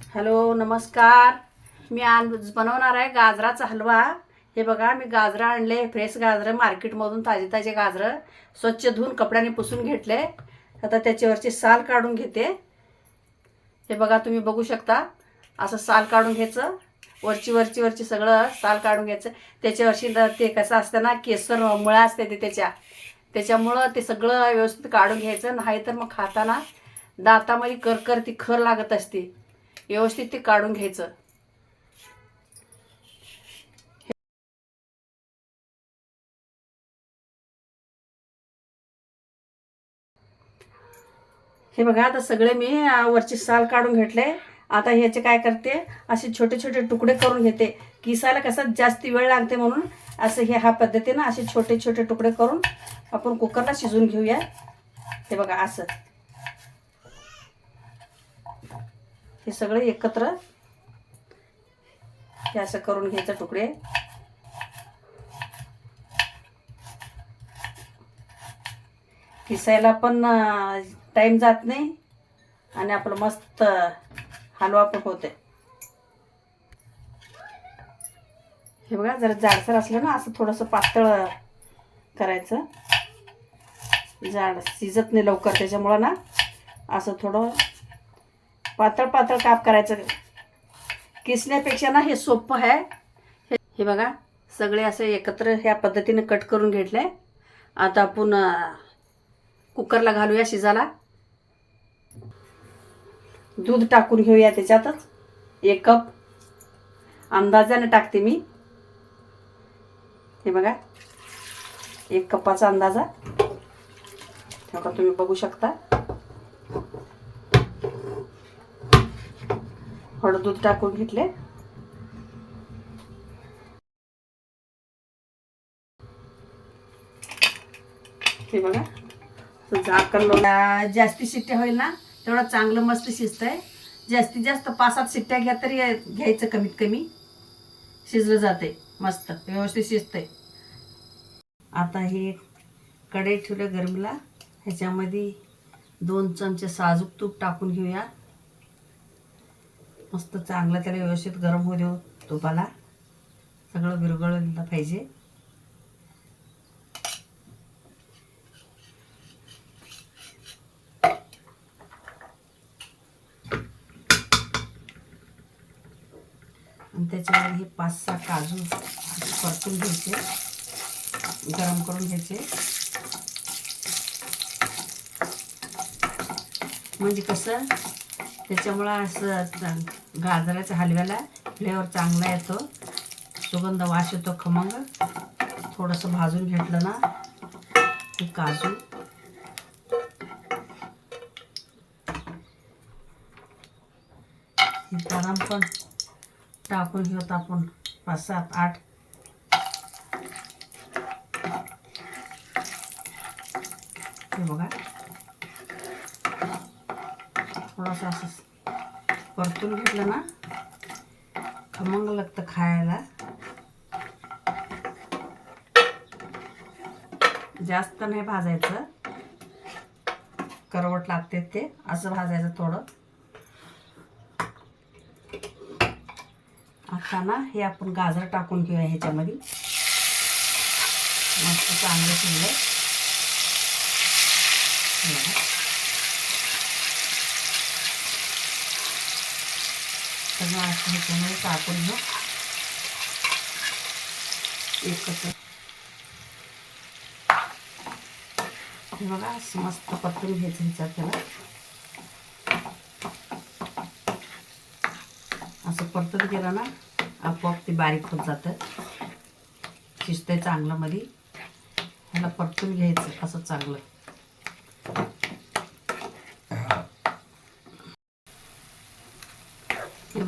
Hello नमस्कार. मी आण बनवणार आहे गाजराचा हलवा. हे बघा मी गाजरं आणले फ्रेश गाजरं मार्केटमधून ताजे ताजे गाजरं स्वच्छ धुवून कपड्याने पुसून घेतले. आता त्याच्यावरची साल काढून घेते. हे बघा तुम्ही बघू शकता. असं साल काढून घ्यायचं. वरची वरची वरची सगळं साल काढून घ्यायचं. त्याच्यावरची ते कसं असतं ना केसर मुळा असते ते त्याच्या. त्याच्यामुळं ते सगळं व्यवस्थित काढून घ्यायचं. नाही तर मग खाताना दातामध्ये करकर ती खर लागत असते. व्यवस्थित ते काढून घ्यायचं. हे बघा आता सगळे मी वरची साल काढून घेतले. आता ह्याचे काय करते असे छोटे छोटे तुकडे करून घेते. किसायला कसा जास्त वेळ लागते म्हणून असं हे ह्या पद्धतीनं असे छोटे छोटे तुकडे करून आपण कुकरला शिजवून घेऊया. हे बघा असं. हे सगळे एकत्र हे असं करून घ्यायचं तुकडे. किसायला पण टाईम जात नाही आणि आपलं मस्त हलवा पण होते हे बघा जरा जाडसर असलं ना असं थोडंसं पातळ करायचं. जाड शिजत नाही लवकर त्याच्यामुळं ना असं थोडं पातळ पातळ काप करायचं. किसण्यापेक्षा ना हे सोपं आहे. हे हे बघा सगळे असे एकत्र ह्या पद्धतीने कट करून घेतले. आता आपण कुकरला घालूया शिजाला दूध टाकून घेऊया त्याच्यातच. एक कप. अंदाजाने टाकते मी. हे बघा एक कपाचा अंदाजा. हे बघा तुम्ही बघू शकता. थोडं दूध टाकून घेतले हे बघा. झाकण जास्ती शिट्ट्या होईल ना तेवढं चांगलं मस्त शिजतंय. जास्तीत जास्त पाच सात शिट्ट्या घ्या तरी घ्यायचं कमीत कमी. शिजलं जाते मस्त व्यवस्थित शिजतंय. आता हे कढई ठेवलं गरमला. ह्याच्यामध्ये दोन चमचे साजूक तूप टाकून घेऊया मस्त चांगलं त्याला व्यवस्थित गरम होऊ देऊ तुपाला. सगळं विरघळलं पाहिजे. आणि त्याच्यावर हे पाच सहा काजू परतून घ्यायचे. गरम करून घ्यायचे. म्हणजे कसं? त्याच्यामुळं असं गाजराच्या हलव्याला फ्लेवर चांगला येतो. सुगंध वास येतो खमंग. थोडंसं भाजून घेतलं ना हे काजू. हे बदाम पण टाकून घेऊत आपण पाच सात आठ. हे बघा. थोडंसं असं परतून घेतलं ना खमंग लागतं खायला. जास्त नाही भाजायचं. करवट लागते ते असं भाजायचं थोडं. आता ना हे आपण गाजर टाकून घेऊया ह्याच्यामध्ये. मस्त चांगलं शिजलं. हे बघा. सगळं असं टाकून घेऊ एकत्र. हे बघा असं मस्त पत्तून घ्यायचं ह्याच्यात त्याला असं परतत गेलं ना आपोआप ते बारीक होत जातं. शिजतंय चांगलं मध्ये ह्याला परतून घ्यायचं असं चांगलं.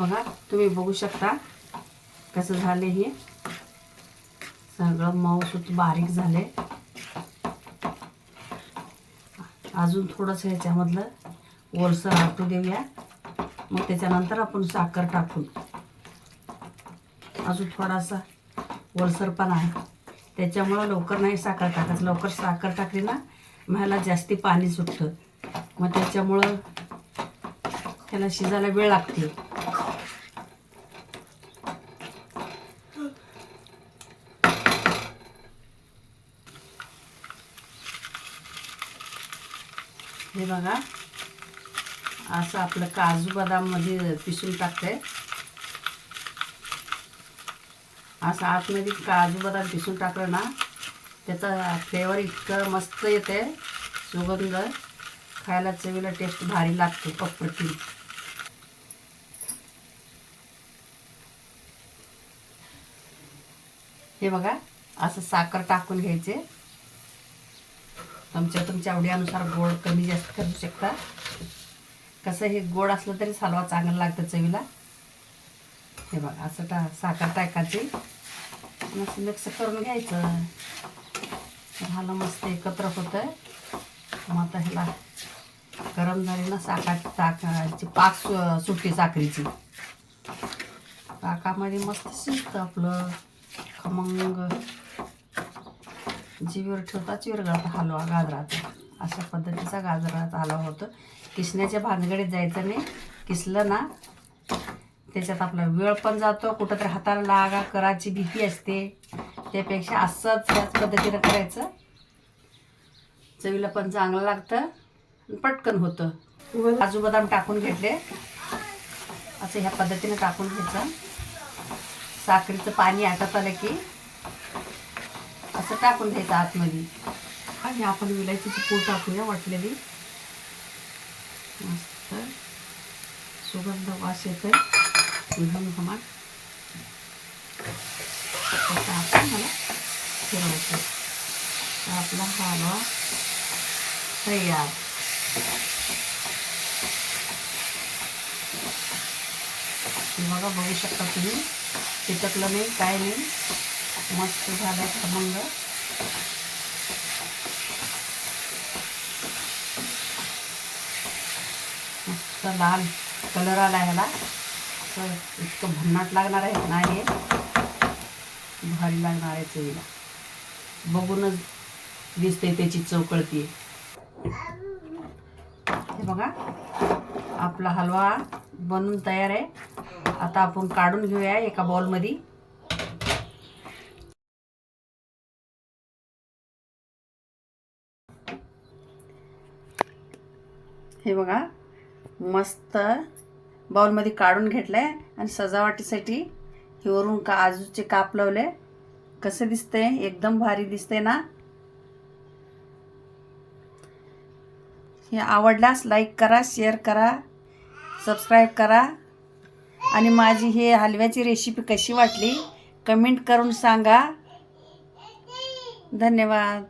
बघा तुम्ही बघू शकता कसं झाले हे. सगळं मऊसूत बारीक झाले अजून थोडंसं ह्याच्यामधलं ओलसर आटू देऊया. मग त्याच्यानंतर आपण साखर टाकून. अजून थोडासा ओलसरपणा आहे. त्याच्यामुळं लवकर नाही साखर टाकायचं. लवकर साखर टाकली ना मला जास्ती पाणी सुटतं. मग त्याच्यामुळं त्याला शिजायला वेळ लागते. हे बघा. असं आपलं काजू बदाममध्ये पिसून टाकते. असं आतमध्ये काजू बदाम पिसून टाकलं ना त्याचा फ्लेवर इतकं मस्त येते. सुगंध. खायला चवीला टेस्ट भारी लागते अप्रतिम हे बघा असं साखर टाकून घ्यायचे. तुमच्या तुमच्या आवडीनुसार गोड कमी जास्त करू शकता. कसं हे गोड असलं तरी सालवा चांगलं लागतं चवीला. हे बघा असं टा साखर टाकायची. आणि असं मिक्स करून घ्यायचं. झालं मस्त एकत्र होतं मग आता ह्याला गरम झाली ना साखर टाकायची पाक सु सुटली साखरेची. पाकामध्ये मस्त शिजतं आपलं खमंग. जीवीवर ठेवता चिरगळाचा हलवा गाजराचा अशा पद्धतीचा गाजराचा हलवा होतो. किसण्याच्या भानगडीत जायचं नाही. किसलं ना त्याच्यात आपला वेळ पण जातो. कुठंतरी हाताला लागा करायची भीती असते. त्यापेक्षा असंच याच पद्धतीनं करायचं. चवीला पण चांगलं लागतं. आणि पटकन होतं. काजू बदाम टाकून घेतले. असं ह्या पद्धतीने टाकून घ्यायचं. साखरेचं पाणी आटत आलं की असं टाकून घ्यायचं आतमध्ये. आणि आपण विलायचीची पूड टाकूया वाटलेली मस्त सुगंध वास येतोय. घेऊन त्याचा आपण मला फिरवायचं. तर आपला हा हलवा तयार. बघा बघू शकता तुम्ही. चिटकलं नाही काय नाही. मस्त झालं खमंग मस्त लाल कलर आला ह्याला. तर इतकं भन्नाट लागणार आहे नाही भारी लागणार आहे चवीला. बघूनच दिसते त्याची चौकळती आहे हे बघा आपला हलवा बनून तयार आहे. आता आपण काढून घेऊया एका बॉलमध्ये हे बघा मस्त बाउलमध्ये काढून घेतलं आहे आणि सजावटीसाठी हे वरून काजूचे काप लावले. कसं दिसते एकदम भारी दिसते ना? हे आवडल्यास लाईक करा शेअर करा सबस्क्राईब करा. आणि माझी हे हलव्याची रेसिपी कशी वाटली? कमेंट करून सांगा. धन्यवाद.